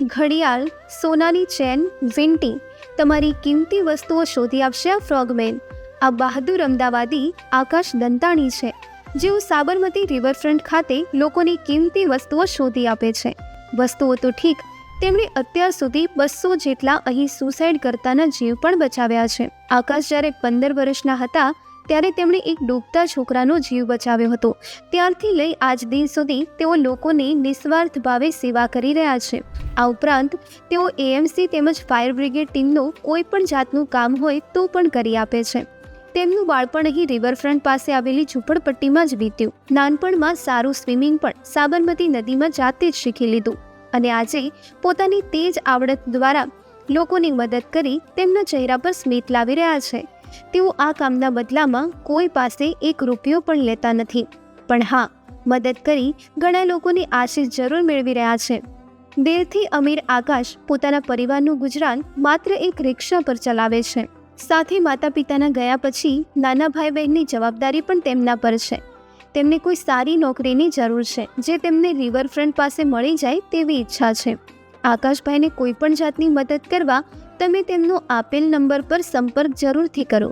ઘડિયાળ, સોનાની ચેન, વિંટી, તમારી કિંમતી વસ્તુઓ શોધી આપશે આ ફ્રોગમેન. આ બહાદુર અમદાવાદી આકાશ દંતાણી છે, જેઓ સાબરમતી રિવરફ્રન્ટ ખાતે લોકોની કિંમતી વસ્તુઓ શોધી આપે છે. વસ્તુઓ તો ઠીક, તેમણે અત્યાર સુધી બસો જેટલા અહીં સુસાઇડ કરતાના જીવ પણ બચાવ્યા છે. આકાશ જ્યારે પંદર વર્ષના હતા ત્યારે તેમણે એક ડૂબતા છોકરાનો જીવ બચાવ્યો હતો. ત્યારથી લઈ આજ દિન સુધી તેઓ લોકોની નિસ્વાર્થ ભાવે સેવા કરી રહ્યા છે. આ ઉપરાંત તેઓ એએમસી તેમજ ફાયર બ્રિગેડ ટીમનું કોઈ પણ જાતનું કામ હોય તો પણ કરી આપે છે. તેમનું બાળપણ અહીં રિવરફ્રન્ટ પાસે આવેલી ઝૂંપડપટ્ટીમાં જ વીત્યું. નાનપણમાં સારું સ્વિમિંગ પણ સાબરમતી નદીમાં જાતે જ શીખી લીધું અને આજે પોતાની તેજ આવડત દ્વારા લોકોની મદદ કરી તેમના ચહેરા પર સ્મિત લાવી રહ્યા છે. તેઓ આ કામના બદલામાં કોઈ પાસે એક રૂપિયો પણ લેતા નથી. પણ હા, મદદ કરી ઘણા લોકોની આશીષ જરૂર મેળવી રહ્યા છે. દેરથી અમીર આકાશ પોતાના પરિવારનું ગુજરાન માત્ર એક રિક્ષા પર ચલાવે છે. સાથે માતા પિતાના ગયા પછી નાના ભાઈ બહેનની જવાબદારી પણ તેમના પર છે. તેમને કોઈ સારી નોકરીની જરૂર છે, જે તેમને રિવરફ્રન્ટ પાસે મળી જાય તેવી ઈચ્છા છે. આકાશભાઈને કોઈ પણ જાતની મદદ કરવા તમે તેમનો આપેલ નંબર પર સંપર્ક જરૂરથી કરો.